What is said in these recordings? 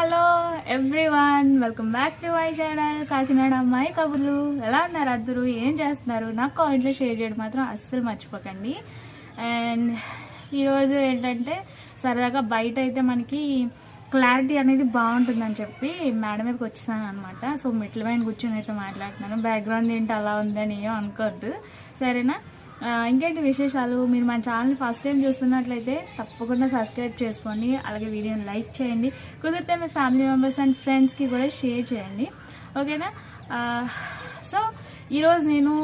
Hello everyone welcome back to my channel Kakinada అమ్మాయి కబుర్లు. ఎలా ఉన్నారు అందరూ? ఏం చేస్తున్నారు? నాకు కామెంట్లో షేర్ చేయడం మాత్రం అస్సలు మర్చిపోకండి. అండ్ ఈరోజు ఏంటంటే సరదాగా బయట అయితే మనకి క్లారిటీ అనేది బాగుంటుందని చెప్పి మేడం మీదకి వచ్చేసాను అనమాట సో మెట్ల పైన కూర్చొని అయితే మాట్లాడుతున్నాను. బ్యాక్గ్రౌండ్ ఏంటి అలా ఉందని ఏం అనుకోవద్దు. సరేనా? ఇంకేంటి విశేషాలు? మీరు మన ఛానల్ ఫస్ట్ టైం చూస్తున్నట్లయితే తప్పకుండా సబ్స్క్రైబ్ చేసుకోండి. అలాగే వీడియోని లైక్ చేయండి. కుదిరితే మీ ఫ్యామిలీ మెంబర్స్ అండ్ ఫ్రెండ్స్కి కూడా షేర్ చేయండి. ఓకేనా? సో ఈరోజు నేను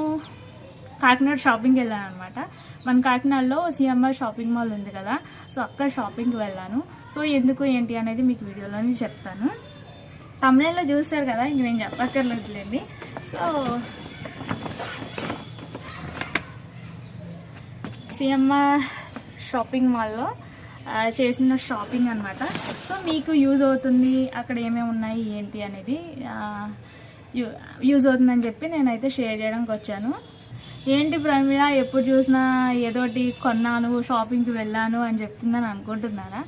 కాకినాడ షాపింగ్కి వెళ్ళాను అనమాట మన కాకినాడలో సిఎంఆర్ షాపింగ్ మాల్ ఉంది కదా. సో అక్కడ షాపింగ్కి వెళ్ళాను. సో ఎందుకు ఏంటి అనేది మీకు వీడియోలోనే చెప్తాను. తమిళంలో చూస్తారు కదా ఇంక నేను చెప్పక్కర్లేదులేండి. సో సిఎంఆర్ షాపింగ్ మాల్లో చేసిన షాపింగ్ అనమాట సో మీకు యూజ్ అవుతుంది అక్కడ ఏమేమి ఉన్నాయి ఏంటి అనేది యూజ్ అవుతుందని చెప్పి నేనైతే షేర్ చేయడానికి వచ్చాను. ఏంటి ప్రమీల ఎప్పుడు చూసినా ఏదోటి కొన్నాను షాపింగ్కి వెళ్ళాను అని చెప్తుందని అనుకుంటున్నారా?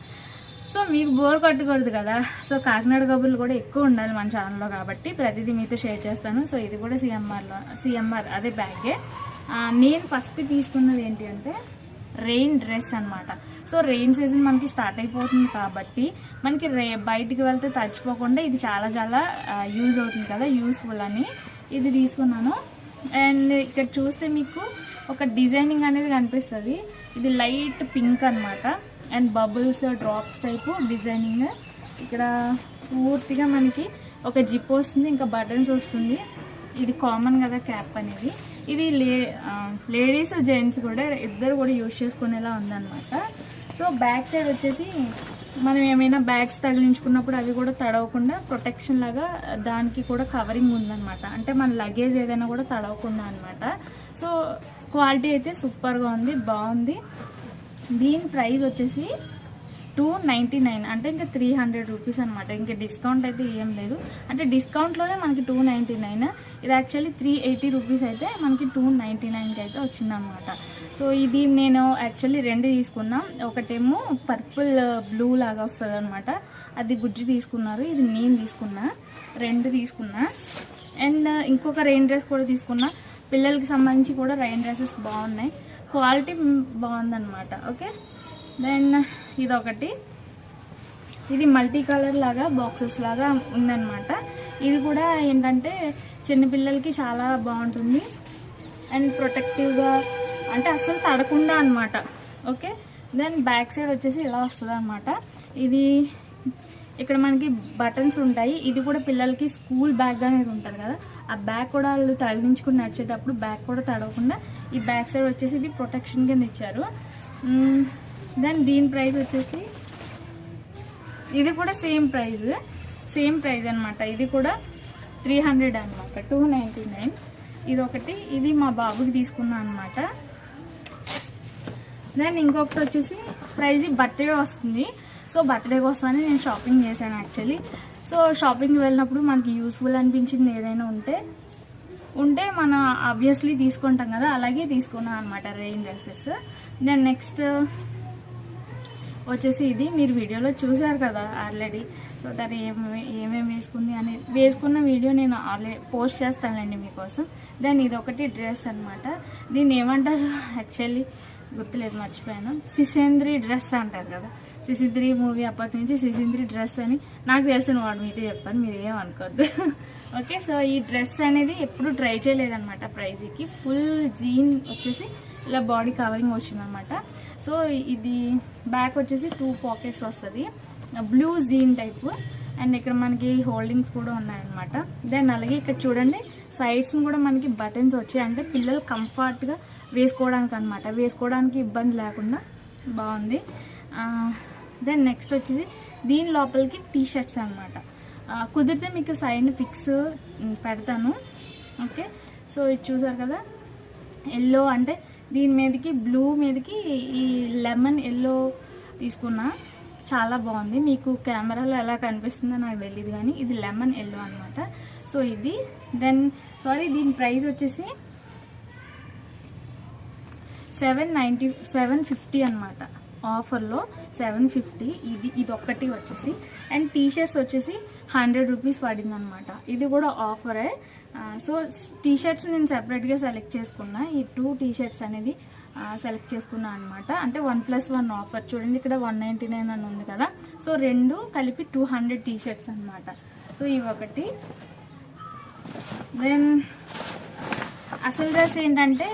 సో మీకు బోర్ కొట్టకూడదు కదా. సో కాకినాడ కబుర్లు కూడా ఎక్కువ ఉండాలి మన ఛానల్లో కాబట్టి ప్రతిదీ మీతో షేర్ చేస్తాను. సో ఇది కూడా సిఎంఆర్లో సిఎంఆర్ అదే బ్యాగే నేను ఫస్ట్ తీసుకున్నది ఏంటి అంటే రెయిన్ డ్రెస్ అనమాట సో రెయిన్ సీజన్ మనకి స్టార్ట్ అయిపోతుంది కాబట్టి మనకి రే బయటికి వెళ్తే తడిచిపోకుండా ఇది చాలా చాలా యూజ్ అవుతుంది కదా యూస్ఫుల్ అని ఇది తీసుకున్నాను. అండ్ ఇక్కడ చూస్తే మీకు ఒక డిజైనింగ్ అనేది కనిపిస్తుంది. ఇది లైట్ పింక్ అనమాట and bubbles drops type designing ఇక్కడ పూర్తిగా మనకి ఒక జిప్ వస్తుంది ఇంకా బటన్స్ వస్తుంది. ఇది కామన్ కదా క్యాప్ అనేది. ఇది లే లేడీస్ జెంట్స్ కూడా ఇద్దరు కూడా యూజ్ చేసుకునేలా ఉందన్నమాట. సో బ్యాక్ సైడ్ వచ్చేసి మనం ఏమైనా బ్యాగ్స్ తగిలించుకున్నప్పుడు అవి కూడా తడవకుండా ప్రొటెక్షన్ లాగా దానికి కూడా కవరింగ్ ఉందన్నమాట. అంటే మన లగేజ్ ఏదైనా కూడా తడవకుండా అన్నమాట. సో క్వాలిటీ అయితే సూపర్గా ఉంది బాగుంది. దీని ప్రైస్ వచ్చేసి టూ నైంటీ నైన్ అంటే ఇంకా త్రీ హండ్రెడ్ రూపీస్ అనమాట ఇంకా డిస్కౌంట్ అయితే ఏం లేదు. అంటే డిస్కౌంట్లోనే మనకి టూ నైంటీ నైన్ ఇది యాక్చువల్లీ త్రీ ఎయిటీ రూపీస్ అయితే మనకి టూ నైంటీ నైన్కి అయితే వచ్చిందనమాట సో ఇది నేను యాక్చువల్లీ రెండు తీసుకున్నాం. ఒకటేమో పర్పుల్ బ్లూ uh, లాగా వస్తుంది అనమాట అది గుజ్జు తీసుకున్నారు. ఇది నేను తీసుకున్నా. రెండు తీసుకున్నా. అండ్ uh, ఇంకొక రెయిన్ డ్రెస్ కూడా తీసుకున్నా. పిల్లలకి సంబంధించి కూడా రెయిన్ డ్రెస్సెస్ బాగున్నాయి. క్వాలిటీ బాగుందన్నమాట. ఓకే దెన్ ఇదొకటి. ఇది మల్టీ కలర్ లాగా బాక్సెస్ లాగా ఉందన్నమాట. ఇది కూడా ఏంటంటే చిన్నపిల్లలకి చాలా బాగుంటుంది. అండ్ ప్రొటెక్టివ్గా అంటే అస్సలు తడకుండా అనమాట ఓకే దెన్ బ్యాక్ సైడ్ వచ్చేసి ఇలా వస్తుంది అనమాట ఇది ఇక్కడ మనకి బటన్స్ ఉంటాయి. ఇది కూడా పిల్లలకి స్కూల్ బ్యాగ్ అనేది ఉంటుంది కదా. ఆ బ్యాగ్ కూడా వాళ్ళు తగిలించుకుని నడిచేటప్పుడు బ్యాగ్ కూడా తడవకుండా ఈ బ్యాక్ సైడ్ వచ్చేసి ఇది ప్రొటెక్షన్ కింద ఇచ్చారు. Hmm. దెన్ దీని ప్రైస్ వచ్చేసి ఇది కూడా సేమ్ ప్రైజ్ సేమ్ ప్రైజ్ అనమాట ఇది కూడా త్రీ హండ్రెడ్ అనమాట టూ నైంటీ నైన్ ఇది ఒకటి ఇది మా బాబుకి తీసుకున్నా అనమాట దెన్ ఇంకొకటి వచ్చేసి ప్రైజ్ బర్త్డే వస్తుంది. సో బర్త్డే కోసమని నేను షాపింగ్ చేశాను యాక్చువల్లీ సో షాపింగ్కి వెళ్ళినప్పుడు మనకి యూస్ఫుల్ అనిపించింది ఏదైనా ఉంటే ఉంటే మనం ఆబ్వియస్లీ తీసుకుంటాం కదా అలాగే తీసుకున్నాం అనమాట రెయిన్ డ్రెస్సెస్ దెన్ నెక్స్ట్ వచ్చేసి ఇది మీరు వీడియోలో చూసారు కదా ఆల్రెడీ. సో దాన్ని ఏమేమి ఏమేమి వేసుకుంది అని వేసుకున్న వీడియో నేను ఆల్రెడీ పోస్ట్ చేస్తానండి మీకోసం. దాని ఇది ఒకటి డ్రెస్ అనమాట దీన్ని ఏమంటారు? యాక్చువల్లీ గుర్తులేదు మర్చిపోయాను. సిసేంద్రి డ్రెస్ అంటారు కదా. సిసింద్రి మూవీ అప్పటి నుంచి సిసింద్రి డ్రెస్ అని నాకు తెలిసిన వాడు మీదే చెప్పాను మీరు ఏమనుకోద్దు ఓకే సో ఈ డ్రెస్ అనేది ఎప్పుడు ట్రై చేయలేదన్నమాట ప్రైజ్కి. ఫుల్ జీన్ వచ్చేసి ఇలా బాడీ కవరింగ్ వచ్చిందనమాట సో ఇది బ్యాక్ వచ్చేసి టూ పాకెట్స్ వస్తుంది. Blue jean type. అండ్ ఇక్కడ మనకి హోల్డింగ్స్ కూడా ఉన్నాయన్నమాట. దెన్ అలాగే ఇక్కడ చూడండి సైడ్స్ కూడా మనకి బటన్స్ వచ్చాయి. అంటే పిల్లలు కంఫర్ట్గా వేసుకోవడానికి అనమాట వేసుకోవడానికి ఇబ్బంది లేకుండా బాగుంది. దెన్ నెక్స్ట్ వచ్చేసి దీని లోపలికి టీ షర్ట్స్ అనమాట కుదిరితే మీకు సైడ్ పిక్స్ పెడతాను. ఓకే? సో ఇది చూసారు కదా? ఎల్లో అంటే దీని మీదకి బ్లూ మీదకి ఈ లెమన్ ఎల్లో తీసుకున్నా చాలా బాగుంది. మీకు కెమెరాలో ఎలా కనిపిస్తుందో నాకు తెలియదు కానీ ఇది లెమన్ ఎల్లో అనమాట సో ఇది దెన్ సారీ దీని ప్రైస్ వచ్చేసి సెవెన్ నైంటీ సెవెన్ ఫిఫ్టీ అనమాట ఆఫర్లో సెవెన్ ఫిఫ్టీ ఇది ఇది ఒక్కటి వచ్చేసి. అండ్ టీ షర్ట్స్ వచ్చేసి హండ్రెడ్ రూపీస్ పడింది అనమాట ఇది కూడా ఆఫరే సో టీ షర్ట్స్ నేను సెపరేట్గా సెలెక్ట్ చేసుకున్నా. ఈ టూ టీ షర్ట్స్ అనేది సెలెక్ట్ చేసుకున్నా అనమాట అంటే వన్ ప్లస్ వన్ ఆఫర్ చూడండి ఇక్కడ వన్ నైంటీ నైన్ అని ఉంది కదా. సో రెండు కలిపి టూ హండ్రెడ్ టీ షర్ట్స్ అనమాట సో ఇవి ఒకటి. దెన్ అసలు డ్రెస్ ఏంటంటే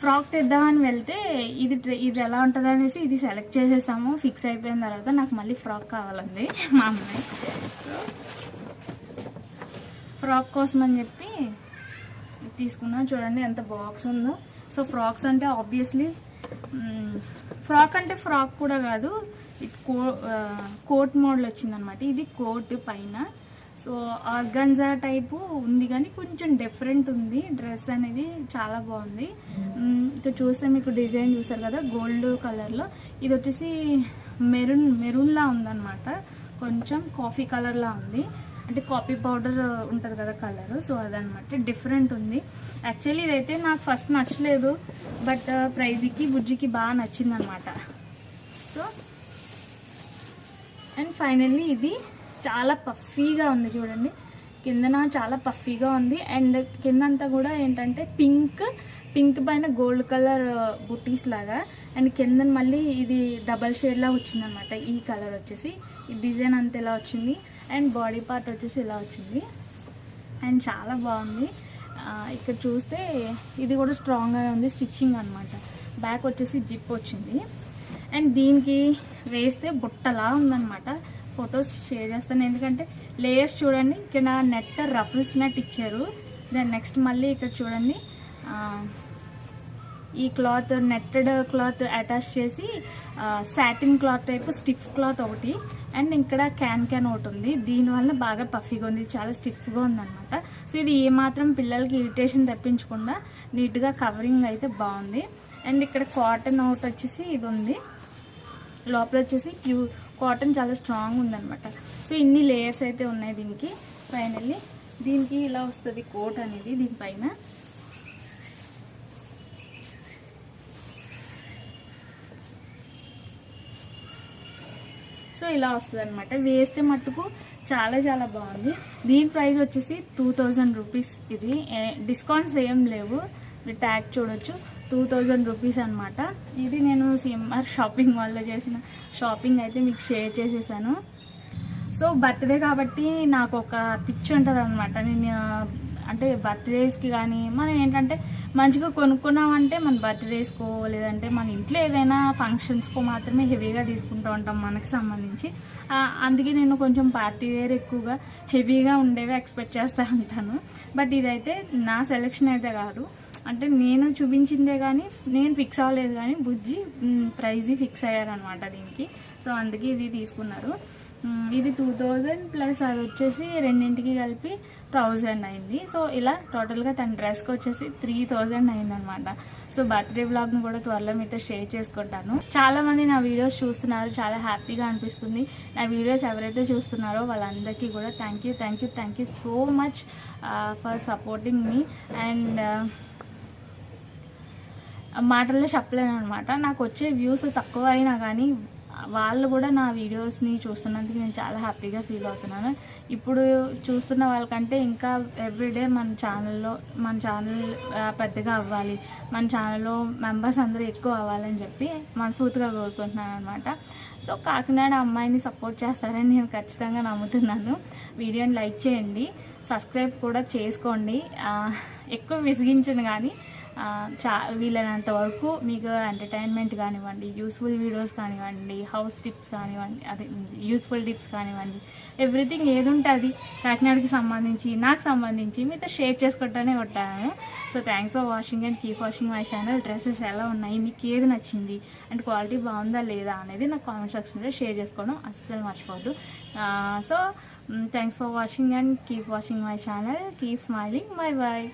ఫ్రాక్ తెద్దామని వెళ్తే ఇది ఇది ఎలా ఉంటుంది అనేసి ఇది సెలెక్ట్ చేసేసాము. ఫిక్స్ అయిపోయిన తర్వాత నాకు మళ్ళీ ఫ్రాక్ కావాలండి మా అమ్మాయి. సో ఫ్రాక్ కోసం అని చెప్పి తీసుకున్నాను చూడండి ఎంత బాక్స్ ఉందో. సో ఫ్రాక్స్ అంటే ఆబ్వియస్లీ ఫ్రాక్ అంటే ఫ్రాక్ కూడా కాదు. ఇది కో కోట్ మోడల్ వచ్చిందనమాట. ఇది కోట్ పైన. సో ఆర్గన్జా టైపు ఉంది కానీ కొంచెం డిఫరెంట్ ఉంది. డ్రెస్ అనేది చాలా బాగుంది. ఇక చూస్తే మీకు డిజైన్ చూసారు కదా గోల్డ్ కలర్లో. ఇది వచ్చేసి మెరూన్ మెరూన్లా ఉందన్నమాట కొంచెం కాఫీ కలర్లా ఉంది. అంటే కాపీ పౌడర్ ఉంటుంది కదా కలర్ సో అదనమాట. డిఫరెంట్ ఉంది. యాక్చువల్లీ ఇదైతే నాకు ఫస్ట్ నచ్చలేదు బట్ uh, ప్రైజ్కి బుజ్జికి బాగా నచ్చింది అనమాట సో అండ్ ఫైనల్లీ ఇది చాలా పఫీగా ఉంది చూడండి. కిందన చాలా పఫీగా ఉంది. అండ్ కిందంతా కూడా ఏంటంటే పింక్ పింక్ పైన గోల్డ్ కలర్ బుటీస్ లాగా. అండ్ కింద మళ్ళీ ఇది డబల్ షేడ్ వచ్చిందనమాట. ఈ కలర్ వచ్చేసి. ఈ డిజైన్ అంత ఎలా వచ్చింది? అండ్ బాడీ పార్ట్ వచ్చేసి ఇలా వచ్చింది. అండ్ చాలా బాగుంది. ఇక్కడ చూస్తే ఇది కూడా స్ట్రాంగ్గా ఉంది స్టిచ్చింగ్ అనమాట బ్యాక్ వచ్చేసి జిప్ వచ్చింది. అండ్ దీనికి వేస్తే బుట్టలా ఉందనమాట ఫొటోస్ షేర్ చేస్తాను. ఎందుకంటే లేయర్స్ చూడండి ఇక్కడ నెట్ రఫల్స్ నెట్ ఇచ్చారు. దెన్ నెక్స్ట్ మళ్ళీ ఇక్కడ చూడండి ఈ క్లాత్ నెట్టెడ్ క్లాత్ అటాచ్ చేసి satin cloth type stiff cloth ఒకటి. అండ్ ఇక్కడ క్యాన్ క్యాన్ ఒకటి ఉంది. దీనివల్ల బాగా పఫీగా ఉంది. చాలా స్టిఫ్గా ఉందన్నమాట. సో ఇది ఏమాత్రం పిల్లలకి ఇరిటేషన్ తెప్పించకుండా నీట్గా కవరింగ్ అయితే బాగుంది. అండ్ ఇక్కడ కాటన్ ఒకటి వచ్చేసి ఇది ఉంది. లోపల వచ్చేసి ప్యూ కాటన్ చాలా స్ట్రాంగ్ ఉందనమాట సో ఇన్ని లేయర్స్ అయితే ఉన్నాయి దీనికి. ఫైనల్లీ దీనికి ఇలా వస్తుంది కోట్ అనేది దీనిపైన. ఇలా వస్తుంది అనమాట వేస్తే మట్టుకు చాలా చాలా బాగుంది. దీని ప్రైస్ వచ్చేసి టూ థౌజండ్ రూపీస్ ఇది. డిస్కౌంట్స్ ఏం లేవు. మీరు ట్యాగ్ చూడొచ్చు. టూ థౌజండ్ రూపీస్ అనమాట ఇది నేను సిఎంఆర్ షాపింగ్ మాల్లో చేసిన షాపింగ్ అయితే మీకు షేర్ చేసేసాను. సో బర్త్డే కాబట్టి నాకు ఒక పిచ్చి ఉంటుంది అనమాట నేను అంటే బర్త్డేస్కి కానీ మనం ఏంటంటే మంచిగా కొనుక్కున్నామంటే మన బర్త్డేస్కో లేదంటే మన ఇంట్లో ఏదైనా ఫంక్షన్స్కో మాత్రమే హెవీగా తీసుకుంటూ ఉంటాం మనకి సంబంధించి. అందుకే నేను కొంచెం పార్టీ వేర్ ఎక్కువగా హెవీగా ఉండేవి ఎక్స్పెక్ట్ చేస్తూ ఉంటాను. బట్ ఇదైతే నా సెలెక్షన్ అయితే కాదు. అంటే నేను చూపించిందే కానీ నేను ఫిక్స్ అవ్వలేదు కానీ బుజ్జి ప్రైజ్ ఫిక్స్ అయ్యారనమాట దీనికి. సో అందుకే ఇది తీసుకున్నారు. ఇది టూ థౌజండ్ ప్లస్ అది వచ్చేసి రెండింటికి కలిపి థౌజండ్ అయింది. సో ఇలా టోటల్గా తన డ్రెస్కి వచ్చేసి త్రీ థౌజండ్ అయిందనమాట సో బర్త్డే బ్లాగ్ను కూడా త్వరలో మీతో షేర్ చేసుకుంటాను. చాలా మంది నా వీడియోస్ చూస్తున్నారు. చాలా హ్యాపీగా అనిపిస్తుంది. నా వీడియోస్ ఎవరైతే చూస్తున్నారో వాళ్ళందరికీ కూడా thank you thank you thank you so much for supporting me and మాటల్లో చెప్పలేను అనమాట నాకు వచ్చే వ్యూస్ తక్కువ అయినా కానీ వాళ్ళు కూడా నా వీడియోస్ని చూస్తున్నందుకు నేను చాలా హ్యాపీగా ఫీల్ అవుతున్నాను. ఇప్పుడు చూస్తున్న వాళ్ళకంటే ఇంకా ఎవ్రీడే మన ఛానల్లో మన ఛానల్ పెద్దగా అవ్వాలి. మన ఛానల్లో మెంబర్స్ అందరూ ఎక్కువ అవ్వాలని చెప్పి మనస్ఫూర్తిగా కోరుకుంటున్నాను అనమాట సో కాకినాడ అమ్మాయిని సపోర్ట్ చేస్తారని నేను ఖచ్చితంగా నమ్ముతున్నాను. వీడియోని లైక్ చేయండి. సబ్స్క్రైబ్ కూడా చేసుకోండి. ఎక్కువ విసిగించను కానీ చా వీలైనంత వరకు మీకు ఎంటర్టైన్మెంట్ కానివ్వండి యూస్ఫుల్ వీడియోస్ కానివ్వండి హౌస్ టిప్స్ కానివ్వండి అదే యూస్ఫుల్ టిప్స్ కానివ్వండి ఎవ్రీథింగ్ ఏది ఉంటుంది కాకినాడకి సంబంధించి నాకు సంబంధించి మీతో షేర్ చేసుకుంటానే ఉంటాను. So thanks for watching and keep watching my channel dresses ఎలా ఉన్నాయి మీకు ఏది నచ్చింది అండ్ క్వాలిటీ బాగుందా లేదా అనేది నాకు కామెంట్ సెక్షన్లో షేర్ చేసుకోవడం అస్సలు మర్చిపోద్దు so thanks for watching and keep watching my channel keep smiling bye bye